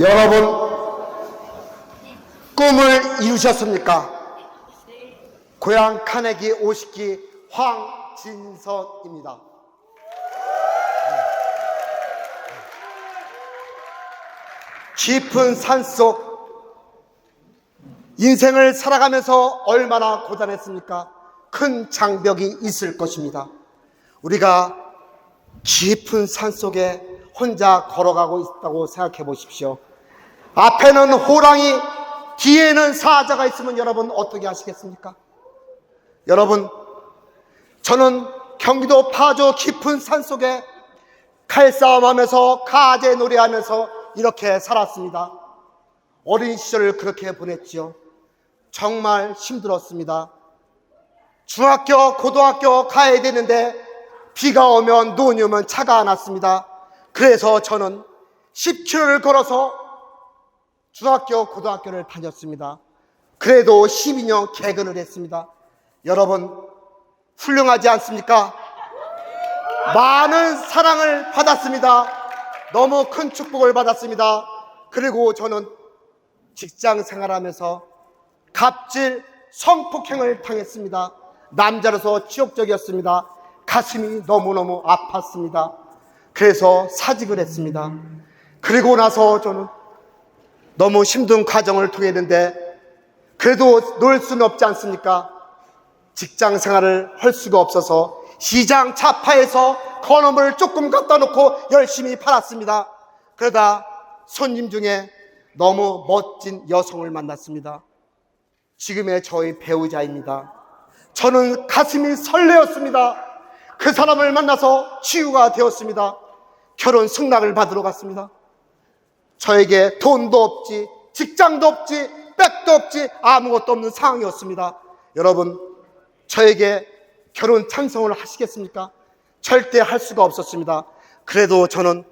여러분, 꿈을 이루셨습니까? 고향 카네기 50기 황진선입니다. 깊은 산속 인생을 살아가면서 얼마나 고단했습니까? 큰 장벽이 있을 것입니다. 우리가 깊은 산 속에 혼자 걸어가고 있다고 생각해 보십시오. 앞에는 호랑이, 뒤에는 사자가 있으면 여러분 어떻게 하시겠습니까? 여러분, 저는 경기도 파주 깊은 산 속에 칼싸움하면서 가재 놀이하면서 이렇게 살았습니다. 어린 시절을 그렇게 보냈지요. 정말 힘들었습니다. 중학교, 고등학교 가야 되는데 비가 오면 눈이 오면 차가 안 왔습니다. 그래서 저는 10km를 걸어서 중학교, 고등학교를 다녔습니다. 그래도 12년 개근을 했습니다. 여러분, 훌륭하지 않습니까? 많은 사랑을 받았습니다. 너무 큰 축복을 받았습니다. 그리고 저는 직장 생활하면서 갑질, 성폭행을 당했습니다. 남자로서 치욕적이었습니다. 가슴이 너무너무 아팠습니다. 그래서 사직을 했습니다. 그리고 나서 저는 너무 힘든 과정을 통했는데 그래도 놀 수는 없지 않습니까? 직장 생활을 할 수가 없어서 시장 차파에서 건어물 조금 갖다 놓고 열심히 팔았습니다. 그러다 손님 중에 너무 멋진 여성을 만났습니다. 지금의 저희 배우자입니다. 저는 가슴이 설레었습니다. 그 사람을 만나서 치유가 되었습니다. 결혼 승낙을 받으러 갔습니다. 저에게 돈도 없지, 직장도 없지, 백도 없지, 아무것도 없는 상황이었습니다. 여러분, 저에게 결혼 찬성을 하시겠습니까? 절대 할 수가 없었습니다. 그래도 저는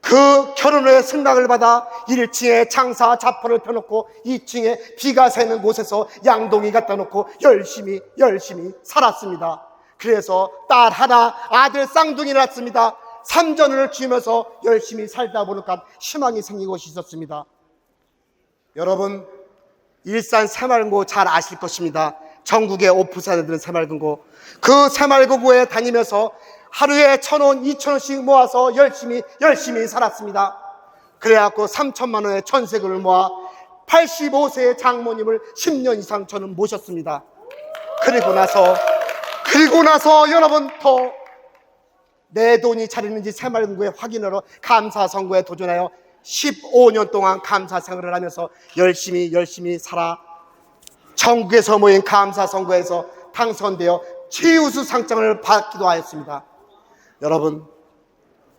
그 결혼의 승낙을 받아 1층에 장사 자포를 펴놓고 2층에 비가 새는 곳에서 양동이 갖다 놓고 열심히 열심히 살았습니다. 그래서 딸 하나 아들 쌍둥이 낳았습니다. 삼전을 쥐면서 열심히 살다 보니까 희망이 곳이 있었습니다. 여러분 일산 새마을고 잘 아실 것입니다. 전국의 오프사들은 새마을금고 그 새마을금고에 다니면서 하루에 천 원, 이천 원씩 모아서 열심히 열심히 살았습니다. 그래갖고 삼천만 원의 전세금을 모아 85세의 장모님을 10년 이상 저는 모셨습니다. 그리고 나서 그리고 나서 여러분 더 내 돈이 잘 있는지 새마을금고에 확인하러 감사 선거에 도전하여 15년 동안 감사 생활을 하면서 열심히 열심히 살아 전국에서 모인 감사 선거에서 당선되어 최우수 상장을 받기도 하였습니다. 여러분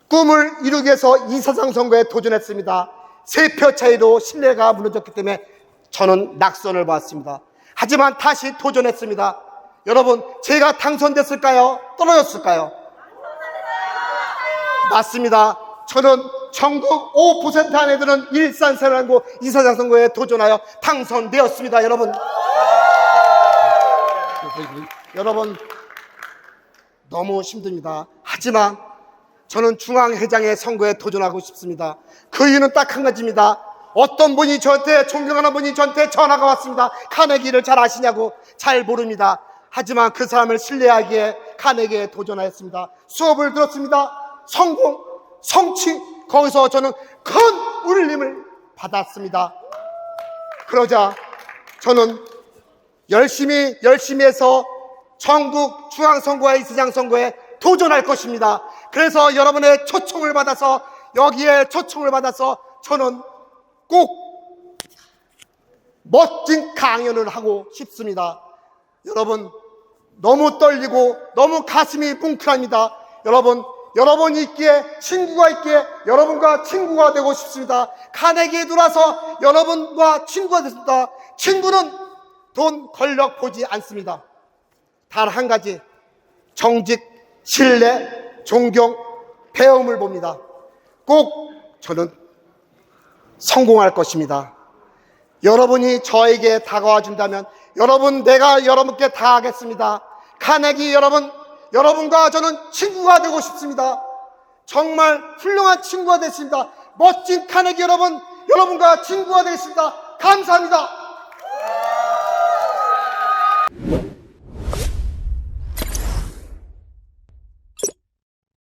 꿈을 이루기 위해서 이사장 선거에 도전했습니다. 세 표 차이로 신뢰가 무너졌기 때문에 저는 낙선을 받았습니다. 하지만 다시 도전했습니다. 여러분 제가 당선됐을까요? 떨어졌을까요? 맞습니다. 저는 전국 5% 안에 드는 일산 세란고 이사장 선거에 도전하여 당선되었습니다. 여러분. 여러분 너무 힘듭니다. 하지만 저는 중앙회장의 선거에 도전하고 싶습니다. 그 이유는 딱 한 가지입니다. 어떤 분이 저한테 존경하는 분이 저한테 전화가 왔습니다. 카네기를 잘 아시냐고 잘 모릅니다. 하지만 그 사람을 신뢰하기에 카네기에 도전하였습니다. 수업을 들었습니다. 성공, 성취 거기서 저는 큰 울림을 받았습니다. 그러자 저는 열심히 열심히 해서 전국 중앙선거와 이수장 선거에 도전할 것입니다. 그래서 여러분의 초청을 받아서 여기에 초청을 받아서 저는 꼭 멋진 강연을 하고 싶습니다. 여러분 너무 떨리고 너무 가슴이 뭉클합니다. 여러분 여러분이 있기에 친구가 있기에 여러분과 친구가 되고 싶습니다. 카네기에 들어와서 여러분과 친구가 됐습니다. 친구는 돈, 권력 보지 않습니다. 단 한 가지 정직, 신뢰, 존경, 배움을 봅니다. 꼭 저는 성공할 것입니다. 여러분이 저에게 다가와 준다면 여러분 내가 여러분께 다 하겠습니다. 카네기 여러분 여러분과 저는 친구가 되고 싶습니다. 정말 훌륭한 친구가 됐습니다. 멋진 카네기 여러분, 여러분과 친구가 되겠습니다. 감사합니다.